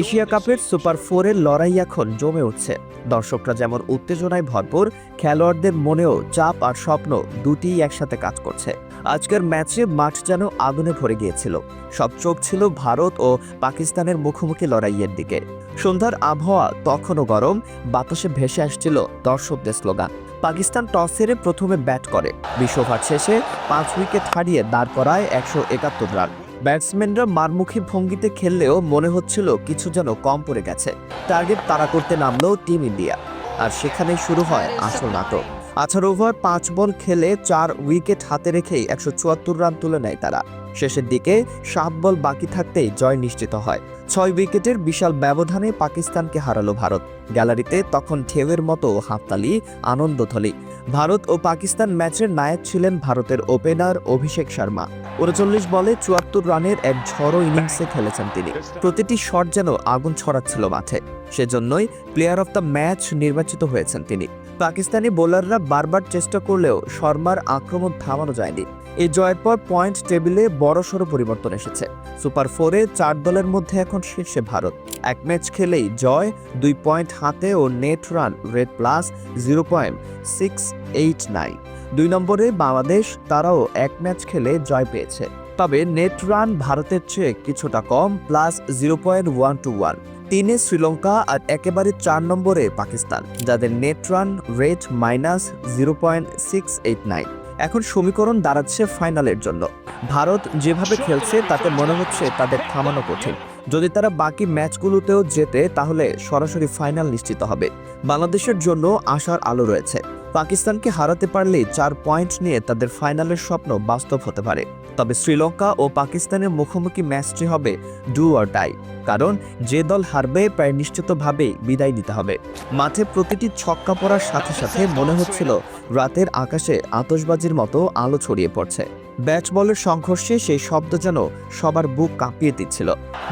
Asia কাপের super ফোরের লড়াই এখন জমে উঠছে। দর্শকরা যেমন উত্তেজনায় ভরপুর, খেলোয়াড়দের মনেও চাপ আর স্বপ্ন দুটিই একসাথে কাজ করছে। আজকের ম্যাচে মাঠ যেন আগুনে ভরে গিয়েছিল। সব চোখ ছিল ভারত ও পাকিস্তানের মুখোমুখি লড়াইয়ের দিকে। সন্ধ্যার আবহাওয়া তখনও গরম, বাতাসে ভেসে আসছিল দর্শকদের স্লোগান। পাকিস্তান টস হেরে প্রথমে ব্যাট করে। বিশ ওভার শেষে পাঁচ উইকেট হারিয়ে দাঁড় করায় একশো একাত্তর রান। ব্যাটসম্যানরা মারমুখী ভঙ্গিতে খেললেও মনে হচ্ছিল কিছু যেন কম পড়ে গেছে। টার্গেট তাড়া করতে নামলো টিম ইন্ডিয়া। আর সেখানেই শুরু হয় আসল নাটক। আঠারো ওভার, পাঁচ বল খেলে চার উইকেট হাতে রেখেই একশো চুয়াত্তর রান তুলে নেয় তারা। শেষের দিকে সাত বল বাকি থাকতেই জয় নিশ্চিত হয়। ছয় উইকেটের বিশাল ব্যবধানে পাকিস্তানকে হারালো ভারত। গ্যালারিতে তখন ঢেউয়ের মতো হাততালি, আনন্দথলি। ভারত ও পাকিস্তান ম্যাচের নায়ক ছিলেন ভারতের ওপেনার অভিষেক শর্মা। উনচল্লিশ বলে চুয়াত্তর রানের এক ঝড়ো ইনিংসে খেলেছেন তিনি। প্রতিটি শট যেন আগুন ছড়াচ্ছিল মাঠে। সেজন্যই প্লেয়ার অফ দ্য ম্যাচ নির্বাচিত হয়েছেন তিনি। পাকিস্তানি বোলাররা বারবার চেষ্টা করলেও শর্মার আক্রমণ থামানো যায়নি। এই জয়ের পর পয়েন্ট টেবিলে বড়সড় পরিবর্তন এসেছে। সুপার ফোরে চার দলের মধ্যে এখন শীর্ষে ভারত। এক ম্যাচ খেলেই জয় দুই পয়েন্ট হাতে ও net run rate plus zero point six eight nine দুই নম্বরে বাংলাদেশ তারাও এক ম্যাচ খেলে জয় পেয়েছে। তবে নেট রান ভারতের চেয়ে কিছুটা কম, plus zero point one two one. তিনে শ্রীলঙ্কা আর একেবারে চার নম্বরে পাকিস্তান, যাদের net run rate minus zero point six eight nine. এখন সমীকরণ দাঁড়াচ্ছে ফাইনালের জন্য। ভারত যেভাবে খেলছে, তাতে মনে হচ্ছে তাদের থামানো কঠিন। যদি তারা বাকি ম্যাচগুলোতেও জেতে, তাহলে সরাসরি ফাইনাল নিশ্চিত হবে। বাংলাদেশের জন্য আশার আলো রয়েছে। পাকিস্তানকে হারাতে পারলে চার পয়েন্ট নিয়ে তাদের ফাইনালের স্বপ্ন বাস্তব হতে পারে। তবে শ্রীলঙ্কা ও পাকিস্তানের মুখোমুখি ম্যাচটি হবে ডু অর ডাই, কারণ যে দল হারবে প্রায় নিশ্চিতভাবেই বিদায় নিতে হবে। মাঠে প্রতিটি ছক্কা পড়ার সাথে সাথে মনে হচ্ছিল রাতের আকাশে আতশবাজির মতো আলো ছড়িয়ে পড়ছে। ব্যাট বলের সংঘর্ষে সেই শব্দ যেন সবার বুক কাঁপিয়ে দিচ্ছিল।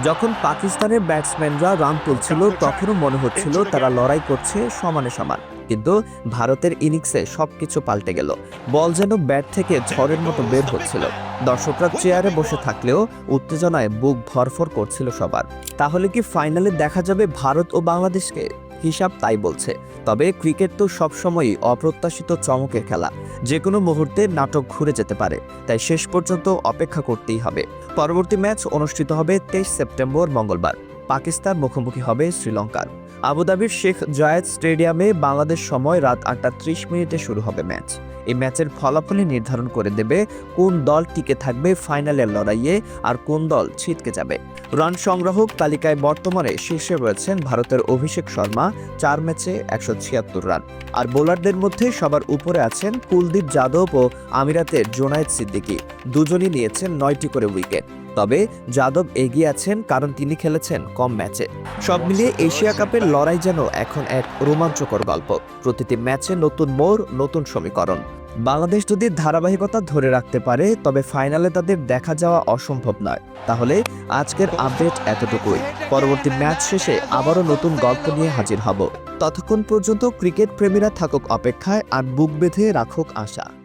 যখন পাকিস্তানের ব্যাটসম্যানরা রান তুলছিল, তখনও মনে হচ্ছিল তারা লড়াই করছে সমানে সমান। কিন্তু ভারতের ইনিংসে সবকিছু পাল্টে গেল। বল যেন ব্যাট থেকে ঝড়ের মতো বের হচ্ছিল। দর্শকরা চেয়ারে বসে থাকলেও উত্তেজনায় বুক ভরফর করছিল সবার। তাহলে কি ফাইনালে দেখা যাবে ভারত ও বাংলাদেশকে? হিসাব তাই বলছে। তবে ক্রিকেট তো সবসময়ই অপ্রত্যাশিত চমকের খেলা। যে কোনো মুহূর্তে নাটক ঘুরে যেতে পারে। তাই শেষ পর্যন্ত অপেক্ষা করতেই হবে। পরবর্তী ম্যাচ অনুষ্ঠিত হবে তেইশ সেপ্টেম্বর মঙ্গলবার। পাকিস্তান মুখোমুখি হবে শ্রীলঙ্কার। আবুধাবির শেখ জায়েদ স্টেডিয়ামে বাংলাদেশ সময় রাত আটটা ত্রিশ মিনিটে শুরু হবে ম্যাচ। এই ম্যাচের ফলাফলই নির্ধারণ করে দেবে কোন দল টিকে থাকবে ফাইনালের লড়াইয়ে আর কোন দল ছিটকে যাবে। রান সংগ্রাহক তালিকায় বর্তমানে শীর্ষে রয়েছেন ভারতের অভিষেক শর্মা, চার ম্যাচে একশো ছিয়াত্তর রান। আর বোলারদের মধ্যে সবার উপরে আছেন কুলদীপ যাদব ও আমিরাতের জোনায়েদ সিদ্দিকী। দুজনই নিয়েছেন নয়টি করে উইকেট। তবে যাদব এগিয়ে আছেন কারণ তিনি খেলেছেন কম ম্যাচে। সব মিলিয়ে এশিয়া কাপের লড়াই যেন এখন এক রোমাঞ্চকর গল্প। প্রতিটি ম্যাচে নতুন মোড়, নতুন সমীকরণ। বাংলাদেশ যদি ধারাবাহিকতা ধরে রাখতে পারে, তবে ফাইনালে তাদের দেখা যাওয়া অসম্ভব নয়। তাহলে আজকের আপডেট এতটুকুই। পরবর্তী ম্যাচ শেষে আবারও নতুন গল্প নিয়ে হাজির হব। ততক্ষণ পর্যন্ত ক্রিকেট প্রেমীরা থাকুক অপেক্ষায় আর বুক বেঁধে রাখুক আশা।